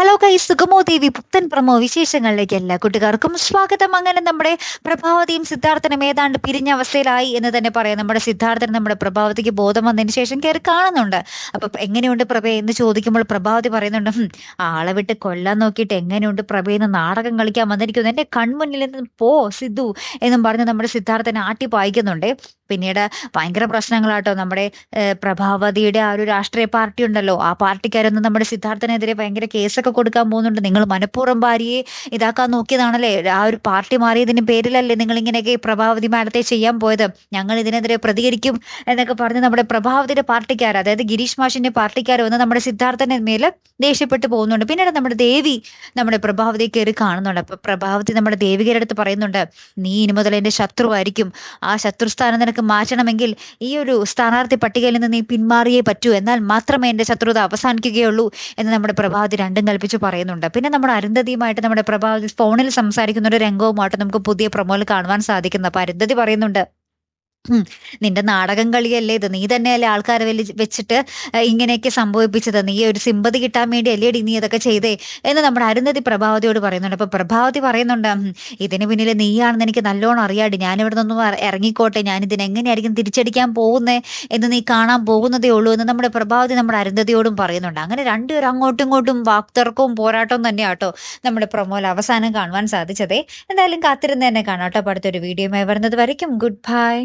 Hello കൈ സുഗമോ ദേവി പുത്തൻ promo വിശേഷങ്ങളിലേക്ക് എല്ലാ കൂട്ടുകാർക്കും സ്വാഗതം. അങ്ങനെ നമ്മുടെ പ്രഭാവതിയും സിദ്ധാർത്ഥനും ഏതാണ്ട് പിരിഞ്ഞ അവസ്ഥയിലായി എന്ന് തന്നെ പറയാം. നമ്മുടെ സിദ്ധാർത്ഥൻ നമ്മുടെ പ്രഭാവതിക്ക് ബോധം വന്നതിന് ശേഷം കയറി കാണുന്നുണ്ട്. അപ്പൊ എങ്ങനെയുണ്ട് പ്രഭ എന്ന് ചോദിക്കുമ്പോൾ പ്രഭാവതി പറയുന്നുണ്ട് ആളെ വിട്ട് കൊല്ലാൻ നോക്കിയിട്ട് എങ്ങനെയുണ്ട് പ്രഭയെന്ന് നാടകം കളിക്കാൻ വന്നിരിക്കുന്നു. എന്റെ കൺമുന്നിൽ നിന്ന് പോ സിദ്ധു എന്നും പറഞ്ഞ് നമ്മുടെ സിദ്ധാർത്ഥനെ ആട്ടി പായിക്കുന്നുണ്ട്. പിന്നീട് ഭയങ്കര പ്രശ്നങ്ങളാട്ടോ നമ്മുടെ പ്രഭാവതിയുടെ ആ ഒരു രാഷ്ട്രീയ പാർട്ടി ഉണ്ടല്ലോ. ആ പാർട്ടിക്കാരൊന്നും നമ്മുടെ സിദ്ധാർത്ഥനെതിരെ ഭയങ്കര കേസൊക്കെ കൊടുക്കാൻ പോകുന്നുണ്ട്. നിങ്ങൾ മനഃപൂർവം ഭാര്യയെ ഇതാക്കാൻ നോക്കിയതാണല്ലേ? ആ ഒരു പാർട്ടി മാറിയതിന് പേരിലല്ലേ നിങ്ങൾ ഇങ്ങനെയൊക്കെ പ്രഭാവതി മാഡത്തെ ചെയ്യാൻ പോയത്? ഞങ്ങൾ ഇതിനെതിരെ പ്രതികരിക്കും എന്നൊക്കെ പറഞ്ഞ് നമ്മുടെ പ്രഭാവതിയുടെ പാർട്ടിക്കാർ അതായത് ഗിരീഷ് മാഷിന്റെ പാർട്ടിക്കാർ വന്ന് നമ്മുടെ സിദ്ധാർത്ഥന്റെ മേൽ ദേഷ്യപ്പെട്ടു പോകുന്നുണ്ട്. പിന്നീട് നമ്മുടെ ദേവി നമ്മുടെ പ്രഭാവതി കയറി കാണുന്നുണ്ട്. അപ്പൊ പ്രഭാവതി നമ്മുടെ ദേവികയുടെ അടുത്ത് പറയുന്നുണ്ട് നീ ഇനി മുതൽ എന്റെ ശത്രുവായിരിക്കും. ആ ശത്രുസ്ഥാനം നിനക്ക് മാറ്റണമെങ്കിൽ ഈ ഒരു സ്ഥാനാർത്ഥി പട്ടികയിൽ നിന്ന് നീ പിന്മാറിയേ പറ്റൂ. എന്നാൽ മാത്രമേ എന്റെ ശത്രുത അവസാനിക്കുകയുള്ളൂ എന്ന് നമ്മുടെ പ്രഭാവതി രണ്ടും കൽപ്പിച്ച് പറയുന്നുണ്ട്. പിന്നെ നമ്മുടെ അരുന്ധതിയുമായിട്ട് നമ്മുടെ പ്രഭാവതി ഫോണിൽ സംസാരിക്കുന്ന ഒരു രംഗവുമായിട്ട് നമുക്ക് പുതിയ പ്രൊമോയിൽ കാണുവാൻ സാധിക്കുന്നു. അപ്പൊ അരുന്ധതി പറയുന്നുണ്ട് നിന്റെ നാടകം കളിയല്ലേ ഇത്? നീ തന്നെയല്ലേ ആൾക്കാരെ വലി വെച്ചിട്ട് ഇങ്ങനെയൊക്കെ സംഭവിപ്പിച്ചത്. നീ ഒരു സിമ്പതി കിട്ടാൻ വേണ്ടി അല്ലേടി നീ ഇതൊക്കെ ചെയ്തേ എന്ന് നമ്മുടെ അരുന്ധതി പ്രഭാവതിയോട് പറയുന്നുണ്ട്. അപ്പൊ പ്രഭാവതി പറയുന്നുണ്ട് "ഉം, ഇതിന് പിന്നിൽ നീയാണെന്ന് എനിക്ക് നല്ലോണം അറിയാടി. ഞാൻ ഇവിടെ നിന്നും ഇറ- ഇറങ്ങിക്കോട്ടെ. ഞാൻ ഇതിന് എങ്ങനെയായിരിക്കും തിരിച്ചടിക്കാൻ പോകുന്നേ എന്ന് നീ കാണാൻ പോകുന്നതേ ഉള്ളൂ എന്ന് നമ്മുടെ പ്രഭാവതി നമ്മുടെ അരുന്ധതിയോടും പറയുന്നുണ്ട്. അങ്ങനെ രണ്ടുപേരും അങ്ങോട്ടും ഇങ്ങോട്ടും വാക്തർക്കവും പോരാട്ടവും തന്നെയാട്ടോ നമ്മുടെ പ്രൊമോയിൽ അവസാനം കാണുവാൻ സാധിച്ചതേ. എന്തായാലും കാത്തിരുന്ന് തന്നെ കാണാം കേട്ടോ അടുത്തൊരു വീഡിയോയുമായി വരുന്നത് വരയ്ക്കും. Good bye.